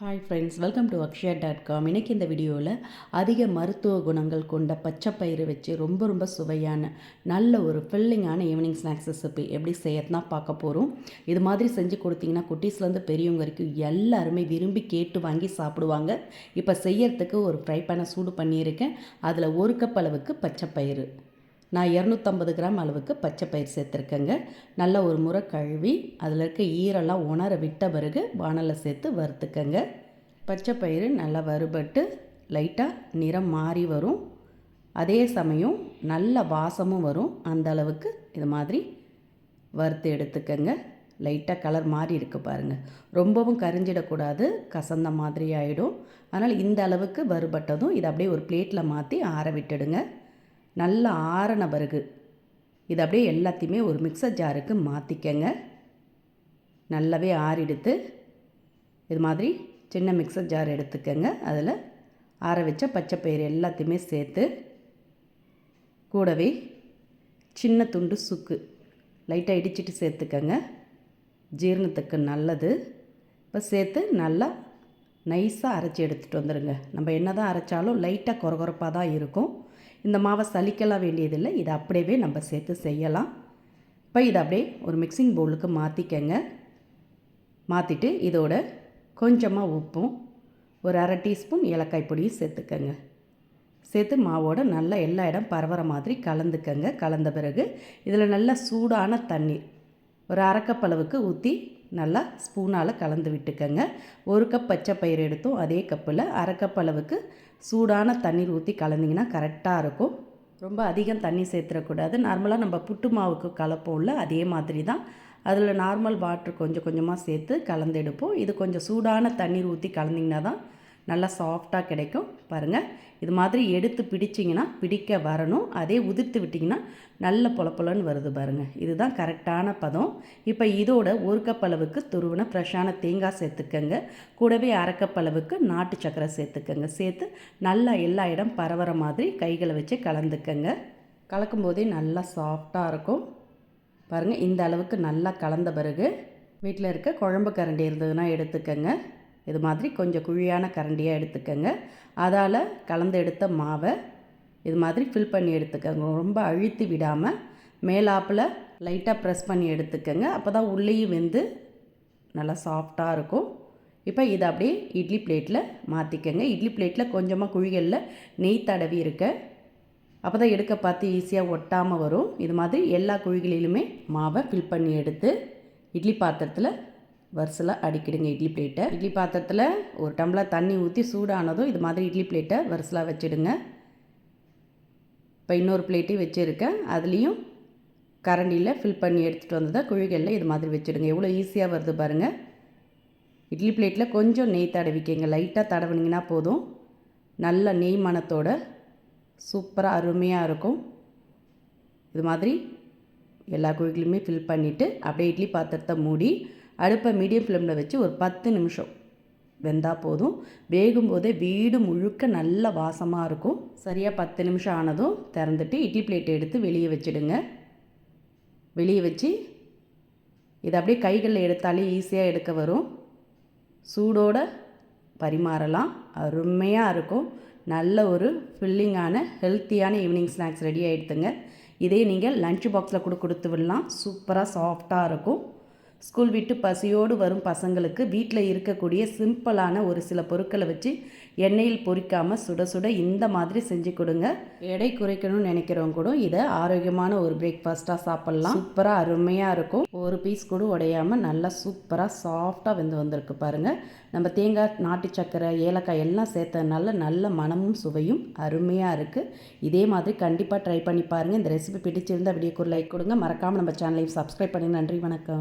Hi friends welcome to Akshaya dot com இன்றைக்கி இந்த வீடியோவில் அதிக மருத்துவ குணங்கள் கொண்ட பச்சை பயிறு வச்சு ரொம்ப ரொம்ப சுவையான நல்ல ஒரு ஃபில்லிங்கான ஈவினிங் ஸ்நாக்ஸ் ரெசிபி எப்படி செய்யறதுனா பார்க்க போகிறோம் இது மாதிரி செஞ்சு கொடுத்தீங்கன்னா குட்டீஸ்லேருந்து பெரியவங்க வரைக்கும் எல்லாருமே விரும்பி கேட்டு வாங்கி சாப்பிடுவாங்க. இப்போ செய்யறதுக்கு ஒரு ஃப்ரை பேனை சூடு பண்ணியிருக்கேன். அதில் ஒரு கப் அளவுக்கு பச்சை பயிறு நான் இரநூத்தம்பது கிராம் அளவுக்கு பச்சை பயிர் சேர்த்துருக்கேங்க. நல்ல ஒரு முறை கழுவி அதில் இருக்க ஈரெல்லாம் உணர விட்ட பிறகு வானலில் சேர்த்து வறுத்துக்கங்க. பச்சை பயிர் நல்லா வறுபட்டு லைட்டாக நிறம் மாறி வரும். அதே சமயம் நல்ல வாசமும் வரும். அந்த அளவுக்கு இது மாதிரி வறுத்து எடுத்துக்கங்க. லைட்டாக கலர் மாறி இருக்குது பாருங்கள் ரொம்பவும் கரிஞ்சிடக்கூடாது. கசந்த மாதிரி ஆகிடும் அதனால் இந்த அளவுக்கு வறுபட்டதும் இதை அப்படியே ஒரு பிளேட்டில் மாற்றி ஆற விட்டுடுங்க. நல்லா ஆறின பிறகு. இது அப்படியே எல்லாத்தையுமே ஒரு மிக்சர் ஜாருக்கு மாற்றிக்கங்க நல்லாவே ஆறிடுத்து. இது மாதிரி சின்ன மிக்சர் ஜார் எடுத்துக்கங்க. அதில் ஆற வச்ச பச்சை பயிறு எல்லாத்தையுமே சேர்த்து. கூடவே சின்ன துண்டு சுக்கு. லைட்டாக இடிச்சிட்டு சேர்த்துக்கங்க. ஜீரணத்துக்கு நல்லது. இப்போ சேர்த்து நல்லா நைஸாக அரைச்சி எடுத்துகிட்டு வந்துடுங்க நம்ம என்ன தான் அரைச்சாலும் லைட்டாக குறகுறப்பாக தான் இருக்கும். இந்த மாவை சலிக்கலாம் வேண்டியதில்லை. இதை அப்படியே நம்ம சேர்த்து செய்யலாம். இப்போ இதை அப்படியே ஒரு மிக்சிங் பவுலுக்கு மாற்றிக்கங்க மாற்றிட்டு இதோட கொஞ்சமாக உப்பும் ஒரு அரை டீஸ்பூன் ஏலக்காய் பொடியும் சேர்த்துக்கங்க. சேர்த்து மாவோட நல்லா எல்லா இடம் பரவற மாதிரி கலந்துக்கங்க. கலந்த பிறகு இதில் நல்லா சூடான தண்ணீர் ஒரு அரைக்கப் அளவுக்கு ஊற்றி நல்லா ஸ்பூனால் கலந்து விட்டுக்கங்க. ஒரு கப் பச்சை பயிர் எடுத்தும் அதே கப்பில் அரை அளவுக்கு சூடான தண்ணீர் ஊற்றி கலந்திங்கன்னா கரெக்டாக இருக்கும். ரொம்ப அதிகம் தண்ணி சேர்த்துடக்கூடாது நார்மலாக நம்ம புட்டு மாவுக்கு கலப்போம்ல அதே மாதிரி தான். அதில் நார்மல் வாட்ரு கொஞ்சம் கொஞ்சமாக சேர்த்து கலந்து எடுப்போம். இது கொஞ்சம் சூடான தண்ணீர் ஊற்றி கலந்திங்கன்னா தான் நல்லா சாஃப்டாக கிடைக்கும். பாருங்கள் இது மாதிரி எடுத்து பிடிச்சிங்கன்னா பிடிக்க வரணும். அதே உதிர்த்து விட்டிங்கன்னா நல்ல பொல வருது பாருங்கள் இதுதான் கரெக்டான பதம். இப்போ இதோட ஒரு கப் அளவுக்கு துருவின ஃப்ரெஷ்ஷான தேங்காய் சேர்த்துக்கங்க. கூடவே அரைக்கப் அளவுக்கு நாட்டு சக்கரை சேர்த்துக்கங்க. சேர்த்து நல்லா எல்லா இடம் பரவற மாதிரி கைகளை வச்சு கலந்துக்கங்க. கலக்கும் போதே நல்லா சாஃப்டாக இருக்கும். பாருங்கள் இந்த அளவுக்கு நல்லா கலந்த பிறகு வீட்டில் இருக்க குழம்பு கரண்டி இருந்ததுன்னா எடுத்துக்கங்க. இது மாதிரி கொஞ்சம் குழியான கரண்டியாக எடுத்துக்கோங்க. அதால் கலந்து எடுத்த மாவை இது மாதிரி ஃபில் பண்ணி எடுத்துக்கோங்க. ரொம்ப அழுத்தி விடாமல் மேலாப்பில் லைட்டாக ப்ரெஸ் பண்ணி எடுத்துக்கோங்க. அப்போ தான் உள்ளேயும் வெந்து நல்லா சாஃப்டாக இருக்கும். இப்போ இதை அப்படியே இட்லி பிளேட்டில் மாற்றிக்கங்க இட்லி பிளேட்டில் கொஞ்சமாக குழிகளில் நெய் தடவி இருக்க. அப்போ தான் எடுக்க பார்த்து ஈஸியாக ஒட்டாமல் வரும். இது மாதிரி எல்லா குழிகளிலுமே மாவை ஃபில் பண்ணி எடுத்து இட்லி பாத்திரத்தில் வரிசலாக அடிக்கிடுங்க இட்லி பிளேட்டை இட்லி பாத்திரத்தில் ஒரு டம்ளர் தண்ணி ஊற்றி சூடானதும் இது மாதிரி இட்லி பிளேட்டை வரிசலாக வச்சுடுங்க. இப்போ இன்னொரு பிளேட்டையும் வச்சுருக்கேன். அதுலேயும் கரண்டியில் ஃபில் பண்ணி எடுத்துகிட்டு வந்ததை குழிகளில் இது மாதிரி வச்சுடுங்க. எவ்வளோ ஈஸியாக வருது பாருங்கள் இட்லி பிளேட்டில் கொஞ்சம் நெய் தடவிக்கிங்க. லைட்டாக தடவினீங்கன்னா போதும். நல்ல நெய் மணத்தோட சூப்பராக அருமையாக இருக்கும். இது மாதிரி எல்லா குழிகளையுமே ஃபில் பண்ணிவிட்டு அப்படியே இட்லி பாத்திரத்தை மூடி அடுப்பை மீடியம் ஃப்ளேமில் வச்சு ஒரு பத்து நிமிஷம். வெந்தால் போதும். வேகும் போதே வீடு முழுக்க நல்ல வாசமாக இருக்கும். சரியாக பத்து நிமிஷம் ஆனதும் திறந்துட்டு இட்லி பிளேட்டை எடுத்து வெளியே வச்சுடுங்க. வெளியே வச்சு இதை அப்படியே கைகளில் எடுத்தாலே ஈஸியாக எடுக்க வரும். சூடோடு பரிமாறலாம். அருமையாக இருக்கும். நல்ல ஒரு ஃபில்லிங்கான ஹெல்த்தியான ஈவினிங் ஸ்நாக்ஸ் ரெடி ஆகிடுத்துங்க இதே நீங்கள் லஞ்ச் பாக்ஸில் கூட கொடுத்து விடலாம். சூப்பராக சாஃப்டாக இருக்கும். ஸ்கூல் விட்டு பசியோடு வரும் பசங்களுக்கு வீட்டில் இருக்கக்கூடிய சிம்பிளான ஒரு சில பொருட்களை வச்சு எண்ணெயில் பொறிக்காமல் சுட சுட இந்த மாதிரி செஞ்சு கொடுங்க. எடை குறைக்கணும்னு நினைக்கிறவங்க கூட இதை ஆரோக்கியமான ஒரு பிரேக்ஃபாஸ்ட்டாக சாப்பிட்லாம். சூப்பராக அருமையாக இருக்கும். ஒரு பீஸ் கூட உடையாமல் நல்லா சூப்பராக சாஃப்டாக வெந்து வந்திருக்கு பாருங்கள் நம்ம தேங்காய் நாட்டு சக்கரை ஏலக்காய் எல்லாம் சேர்த்ததுனால நல்ல மனமும் சுவையும் அருமையாக இருக்குது இதே மாதிரி கண்டிப்பாக ட்ரை பண்ணி பாருங்கள் இந்த ரெசிபி பிடிச்சிருந்தால் வீடியோக்கு லைக் கொடுங்க. மறக்காமல் நம்ம சேனலையும் சப்ஸ்கிரைப் பண்ணி நன்றி வணக்கம்.